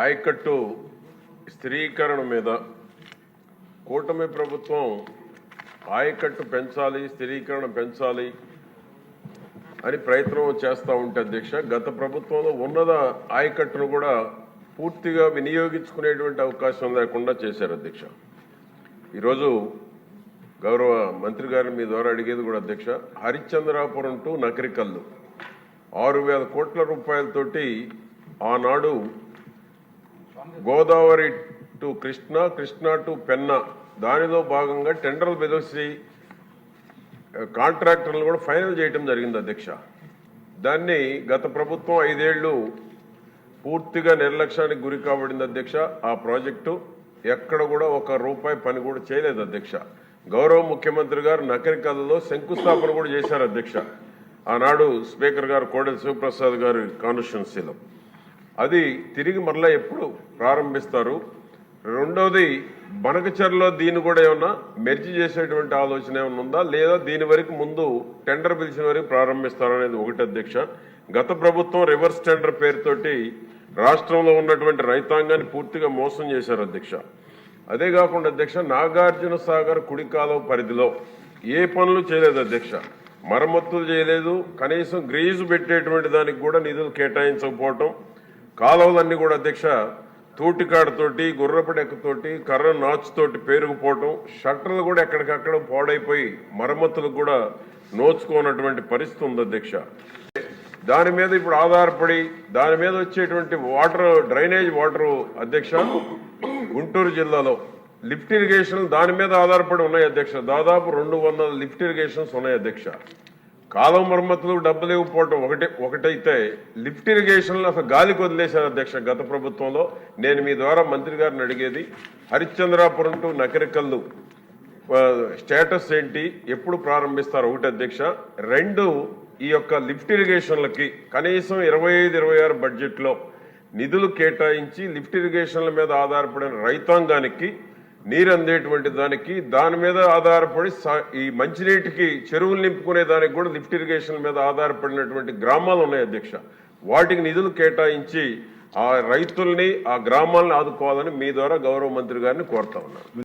ఆయకట్టు స్థిరీకరణ మీద కూటమి ప్రభుత్వం ఆయకట్టు పెంచాలి స్థిరీకరణ పెంచాలి అని ప్రయత్నం చేస్తూ ఉంటే అధ్యక్ష గత ప్రభుత్వంలో ఉన్నద ఆయకట్టును కూడా పూర్తిగా వినియోగించుకునేటువంటి అవకాశం లేకుండా చేశారు అధ్యక్ష. ఈరోజు గౌరవ మంత్రి గారిని మీ ద్వారా అడిగేది కూడా అధ్యక్ష హరిశ్చంద్రాపురం టు నకరికల్లు. ఆరు వేల కోట్ల రూపాయలతోటి ఆనాడు గోదావరి టు కృష్ణ కృష్ణ టు పెన్న. దానిలో భాగంగా టెండర్లు బెదిరిసి కాంట్రాక్టర్లు కూడా ఫైనల్ చేయడం జరిగింది అధ్యక్ష. దాన్ని గత ప్రభుత్వం ఐదేళ్ళు పూర్తిగా నిర్లక్ష్యానికి గురి కాబడింది అధ్యక్ష. ఆ ప్రాజెక్టు ఎక్కడ కూడా ఒక రూపాయి పని కూడా చేయలేదు అధ్యక్ష. గౌరవ ముఖ్యమంత్రి గారు నకరికల్లో శంకుస్థాపన కూడా చేశారు అధ్యక్ష. ఆనాడు స్పీకర్ గారు కోడెల శివప్రసాద్ గారి కాన్స్టిట్యున్సీలో. అది తిరిగి మరలా ఎప్పుడు ప్రారంభిస్తారు. రెండవది బనకచర్లో దీన్ని కూడా ఏమన్నా మెర్చి చేసేటువంటి ఆలోచన ఏమైనా ఉందా? లేదా దీని వరకు ముందు టెండర్ పిలిచిన వరకు ప్రారంభిస్తారు అనేది ఒకటి అధ్యక్ష. గత ప్రభుత్వం రివర్స్ టెండర్ పేరుతోటి రాష్ట్రంలో ఉన్నటువంటి రైతాంగాన్ని పూర్తిగా మోసం చేశారు అధ్యక్ష. అదే కాకుండా అధ్యక్ష నాగార్జున సాగర్ కుడి కాలువ పరిధిలో ఏ పనులు చేయలేదు అధ్యక్ష. మరమ్మతులు చేయలేదు. కనీసం గ్రీజు పెట్టేటువంటి దానికి కూడా నిధులు కేటాయించకపోవటం. కాలువలన్నీ కూడా అధ్యక్ష తోటికాడతోటి గుర్రపడెక్కతోటి కర్ర నాచుతోటి పేరుకుపోవటం షట్టర్లు కూడా ఎక్కడికక్కడ పాడైపోయి మరమ్మతులు కూడా నోచుకోనటువంటి పరిస్థితి ఉంది అధ్యక్ష. దాని మీద ఇప్పుడు ఆధారపడి దాని మీద వచ్చేటువంటి వాటర్ డ్రైనేజ్ వాటర్ అధ్యక్ష గుంటూరు జిల్లాలో లిఫ్ట్ ఇరిగేషన్ దాని మీద ఆధారపడి ఉన్నాయి అధ్యక్ష. దాదాపు రెండు వందల లిఫ్ట్ ఇరిగేషన్స్ ఉన్నాయి అధ్యక్ష. కాలం మరమ్మతులు డబ్బులు ఇవ్వకపోవటం ఒకటి ఒకటైతే లిఫ్ట్ ఇరిగేషన్లో అసలు గాలికి వదిలేశారు అధ్యక్ష గత ప్రభుత్వంలో. నేను మీ ద్వారా మంత్రి గారిని అడిగేది హరిశ్చంద్రాపురం టు నకరికల్లు స్టేటస్ ఏంటి ఎప్పుడు ప్రారంభిస్తారు ఒకటి అధ్యక్ష. రెండు ఈ యొక్క లిఫ్ట్ ఇరిగేషన్లకి కనీసం ఇరవై ఐదు ఇరవై ఆరు బడ్జెట్లో నిధులు కేటాయించి లిఫ్ట్ ఇరిగేషన్ల మీద ఆధారపడిన రైతాంగానికి నీరు అందేటువంటి దానికి దాని మీద ఆధారపడి ఈ మంచినీటికి చెరువులు నింపుకునే దానికి కూడా లిఫ్ట్ ఇరిగేషన్ మీద ఆధారపడినటువంటి గ్రామాలు ఉన్నాయి అధ్యక్ష. వాటికి నిధులు కేటాయించి ఆ రైతుల్ని ఆ గ్రామాలను ఆదుకోవాలని మీ ద్వారా గౌరవ మంత్రి గారిని కోరుతా ఉన్నాను.